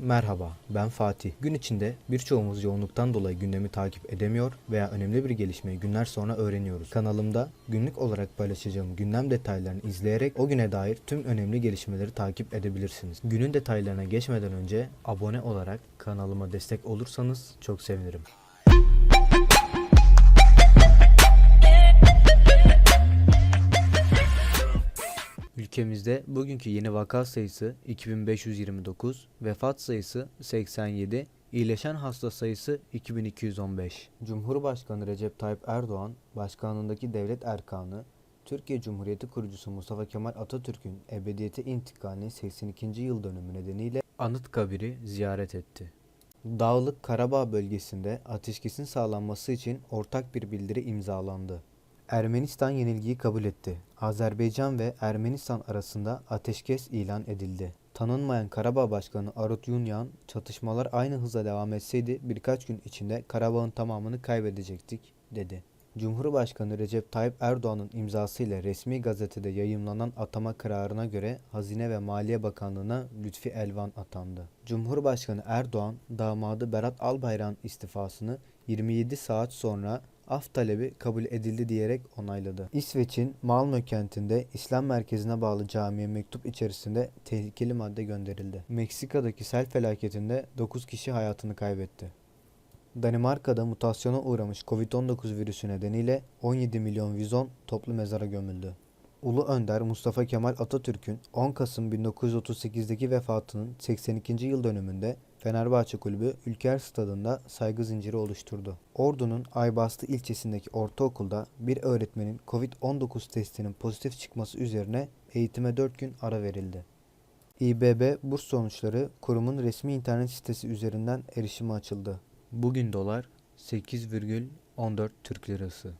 Merhaba, ben Fatih. Gün içinde birçoğumuz yoğunluktan dolayı gündemi takip edemiyor veya önemli bir gelişmeyi günler sonra öğreniyoruz. Kanalımda günlük olarak paylaşacağım gündem detaylarını izleyerek o güne dair tüm önemli gelişmeleri takip edebilirsiniz. Günün detaylarına geçmeden önce abone olarak kanalıma destek olursanız çok sevinirim. Ülkemizde bugünkü yeni vaka sayısı 2529, vefat sayısı 87, iyileşen hasta sayısı 2215. Cumhurbaşkanı Recep Tayyip Erdoğan, başkanlığındaki devlet erkanı, Türkiye Cumhuriyeti kurucusu Mustafa Kemal Atatürk'ün ebediyete intikalinin 82. yıl dönümü nedeniyle Anıtkabir'i ziyaret etti. Dağlık Karabağ bölgesinde ateşkesin sağlanması için ortak bir bildiri imzalandı. Ermenistan yenilgiyi kabul etti. Azerbaycan ve Ermenistan arasında ateşkes ilan edildi. Tanınmayan Karabağ Başkanı Arut Yunyan, çatışmalar aynı hızla devam etseydi birkaç gün içinde Karabağ'ın tamamını kaybedecektik, dedi. Cumhurbaşkanı Recep Tayyip Erdoğan'ın imzasıyla resmi gazetede yayımlanan atama kararına göre Hazine ve Maliye Bakanlığı'na Lütfi Elvan atandı. Cumhurbaşkanı Erdoğan, damadı Berat Albayrak'ın istifasını 27 saat sonra af talebi kabul edildi diyerek onayladı. İsveç'in Malmö kentinde İslam merkezine bağlı camiye mektup içerisinde tehlikeli madde gönderildi. Meksika'daki sel felaketinde 9 kişi hayatını kaybetti. Danimarka'da mutasyona uğramış Covid-19 virüsü nedeniyle 17 milyon vizon toplu mezara gömüldü. Ulu Önder Mustafa Kemal Atatürk'ün 10 Kasım 1938'deki vefatının 82. yıl dönümünde Fenerbahçe Kulübü Ülker Stadında saygı zinciri oluşturdu. Ordu'nun Aybastı ilçesindeki ortaokulda bir öğretmenin Covid-19 testinin pozitif çıkması üzerine eğitime 4 gün ara verildi. İBB burs sonuçları kurumun resmi internet sitesi üzerinden erişime açıldı. Bugün dolar 8,14 Türk Lirası.